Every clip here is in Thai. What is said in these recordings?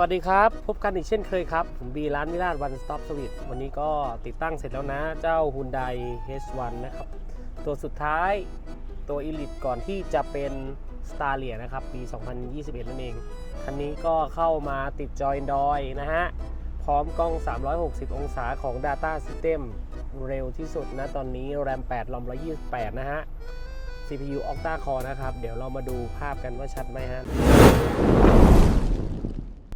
วัสดีครับ พบกันอีกเช่นเคยครับ ผมบีร้านมิราชวันสต็อปสวิตวันนี้ก็ติดตั้งเสร็จแล้วนะ เจ้า Hyundai H1 นะครับ ตัวสุดท้ายตัว Elite ก่อนที่จะเป็น s t a r l i a นะครับ ปี 2021 นั่นเอง คันนี้ก็เข้ามาติดจอย Android นะฮะ พร้อมกล้อง 360 องศาของ Data System เร็วที่สุดนะ ตอนนี้ RAM 8 ROM 128 นะฮะ CPU Octa Core นะครับ เดี๋ยวเรามาดูภาพกันว่าชัดไหมฮะ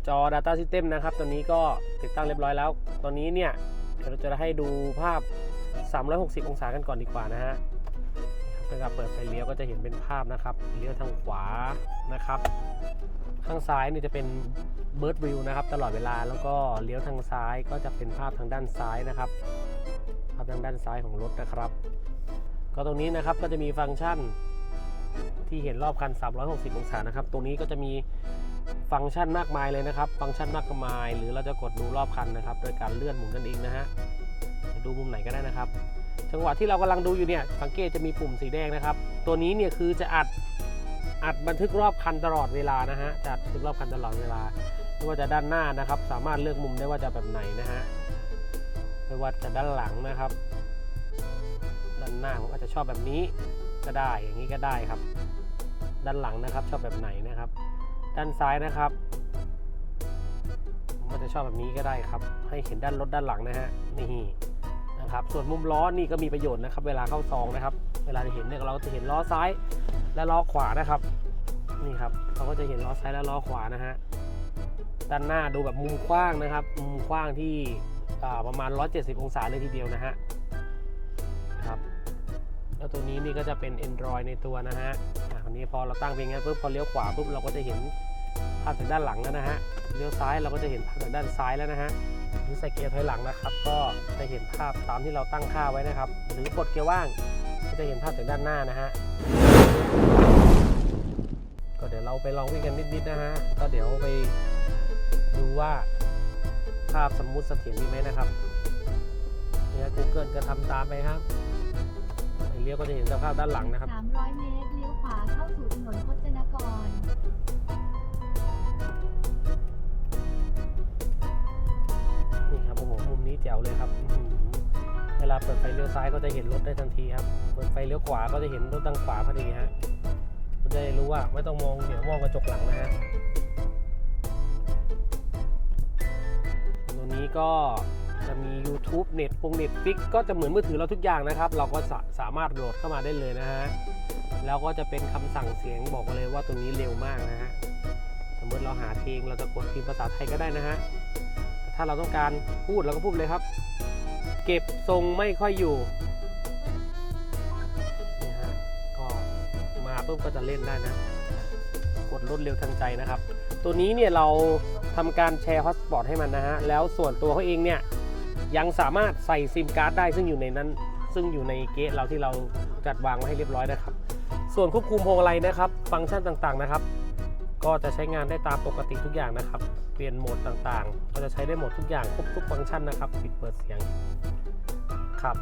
จอ Data System นะครับตัวนี้ก็ติดตั้งเรียบร้อยแล้ว ตอนนี้เนี่ยเดี๋ยวเราจะให้ดูภาพ 360 องศากันก่อนดีกว่านะฮะเวลาเปิดไฟเลี้ยวก็จะเห็นเป็นภาพนะครับเลี้ยวทางขวานะครับ ข้างซ้ายนี่จะเป็น Bird View นะครับตลอดเวลาแล้วก็เลี้ยวทางซ้ายก็จะเป็นภาพทางด้านซ้ายนะครับ ภาพทางด้านซ้ายของรถนะครับ ก็ตรงนี้นะครับก็จะมีฟังก์ชันที่เห็นรอบคัน 360 องศานะครับ ตรงนี้ก็จะมี ฟังก์ชันมากมายเลยนะครับ ฟังก์ชันมากมาย หรือเราจะกดดูรอบคันนะครับ โดยการเลื่อนหมุนกันเองนะฮะจะดูมุมไหนก็ได้นะครับ จังหวะที่เรากำลังดูอยู่เนี่ยสังเกตจะมีปุ่มสีแดงนะครับ ตัวนี้เนี่ยคือจะอัดอัดบันทึกรอบคันตลอดเวลานะฮะจะอัดบันทึกรอบคันตลอดเวลาไม่ว่าจะด้านหน้านะครับ สามารถเลือกมุมได้ว่าจะแบบไหนนะฮะไม่ว่าจะด้านหลังนะครับ ด้านหน้าผมอาจจะชอบแบบนี้ก็ได้อย่างนี้ก็ได้ครับ ด้านหลังนะครับชอบแบบไหนนะครับ ด้านซ้ายนะครับมอาจะชอบแบบนี้ก็ได้ครับ ให้เห็นด้านรถด้านหลังนะฮะนี่นะครับ ส่วนมุมล้อนี่ก็มีประโยชน์นะครับ เวลาเข้าซองนะครับ เวลาจะเห็นเนี่ยเราจะเห็นล้อซ้ายและล้อขวานะครับ นี่ครับเราก็จะเห็นล้อซ้ายและล้อขวานะฮะด้านหน้าดูแบบมุมกว้างนะครับมุมกว้างที่ประมาณ 170 องศาเลยทีเดียวนะฮะครับแล้วตัวนี้นี่ก็จะเป็น Android ในตัวนะฮะ คราวนี้พอเราตั้งเป็นงั้นปุ๊บพอเลี้ยวขวาปุ๊บเราก็จะเห็นภาพจากด้านหลังแล้วนะฮะเลี้ยวซ้ายเราก็จะเห็นภาพจากด้านซ้ายแล้วนะฮะหรือใส่เกียร์ถอยหลังนะครับ ก็จะเห็นภาพตามที่เราตั้งค่าไว้นะครับ หรือกดเกียร์ว่างก็จะเห็นภาพจากด้านหน้านะฮะก็เดี๋ยวเราไปลองวิ่งกันนิดๆนะฮะก็เดี๋ยวไปดูว่าภาพสมมุติเสถียรดีไหมนะครับเนี่ย Google ก็ทำตามไปครับ เลี้ยวก็จะเห็นสภาพด้านหลังนะครับ 300 เมตรเลี้ยวขวาเข้าสู่ถนนพจนกร นี่ครับโอ้โหมุมนี้แจ๋วเลยครับอื้อหือเวลาเปิดไฟเลี้ยวซ้ายก็จะเห็นรถได้ทันทีครับ เปิดไฟเลี้ยวขวาก็จะเห็นรถทางขวาพอดีฮะก็จะได้รู้ว่าไม่ต้องมองเดี๋ยวมองกระจกหลังนะฮะตัวนี้ก็ จะมี YouTube เน็ตปงเน็ตฟิกก็จะเหมือนมือถือเราทุกอย่างนะครับ เราก็สาสามารถโหลดเข้ามาได้เลยนะฮะ แล้วก็จะเป็นคำสั่งเสียงบอกเลยว่าตัวนี้เร็วมากนะฮะ สมมติเราหาเพลงเราจะกดพิมพ์ภาษาไทยก็ได้นะฮะ ถ้าเราต้องการพูดเราก็พูดเลยครับ เก็บทรงไม่ค่อยอยู่นี่ฮะ ก็มาปุ๊บก็จะเล่นได้นะ กดรวดเร็วทันใจนะครับ ตัวนี้เนี่ยเราทำการแชร์ฮอตสปอตให้มันนะฮะ แล้วส่วนตัวเขาเองเนี่ย ยังสามารถใส่ซิมการ์ดได้ซึ่งอยู่ในนั้น ซึ่งอยู่ในเกตเราที่เราจัดวางไว้ให้เรียบร้อยนะครับ ส่วนควบคุมพวงมาลัยนะครับ ฟังก์ชันต่างๆนะครับ ก็จะใช้งานได้ตามปกติทุกอย่างนะครับ เปลี่ยนโหมดต่างๆ ก็จะใช้ได้หมดทุกอย่างครบทุกฟังก์ชันนะครับปิดเปิดเสียงครับ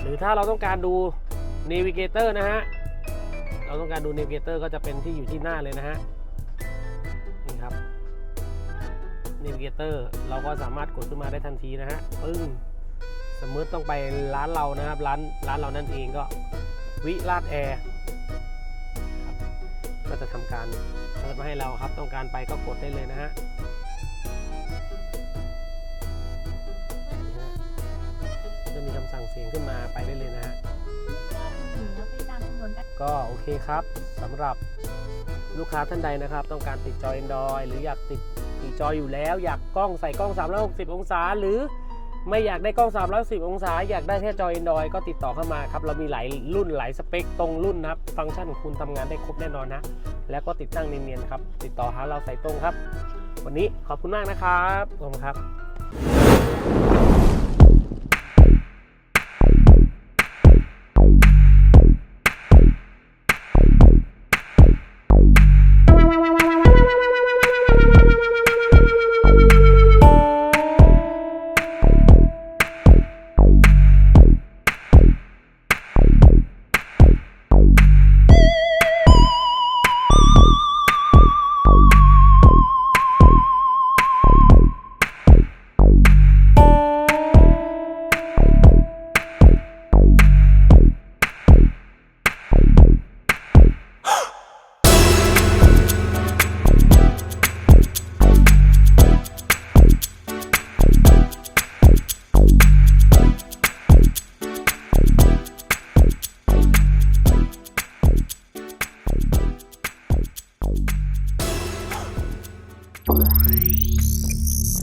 หรือถ้าเราต้องการดู Navigator นะฮะเราต้องการดู Navigator ก็จะเป็นที่อยู่ที่หน้าเลยนะฮะนี่ครับ Navigator เราก็สามารถกดขึ้นมาได้ทันทีนะฮะปึ้งสมมติต้องไปร้านเรานะครับ ร้านร้านเรานั่นเองก็วิลาดแอร์ก็จะทำการเปิดมาให้เราครับ ต้องการไปก็กดได้เลยนะฮะจะมีคำสั่งเสียงขึ้นมาไปได้เลยนะฮะก็โอเคครับสำหรับลูกค้าท่านใดนะครับ ต้องการติดจอ Android หรืออยากติด จออยู่แล้ว อยากกล้องใส่กล้อง 360 องศา หรือไม่อยากได้กล้อง310องศา อยากได้แค่จอ Android ก็ติดต่อเข้ามาครับ เรามีหลายรุ่นหลายสเปคตรงรุ่นนะครับ ฟังก์ชันของคุณทำงานได้ครบแน่นอนนะ แล้วก็ติดตั้งเนียนๆครับ ติดต่อหาเราใส่ตรงครับ วันนี้ขอบคุณมากนะครับ ขอบคุณครับ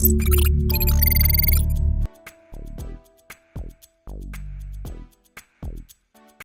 Música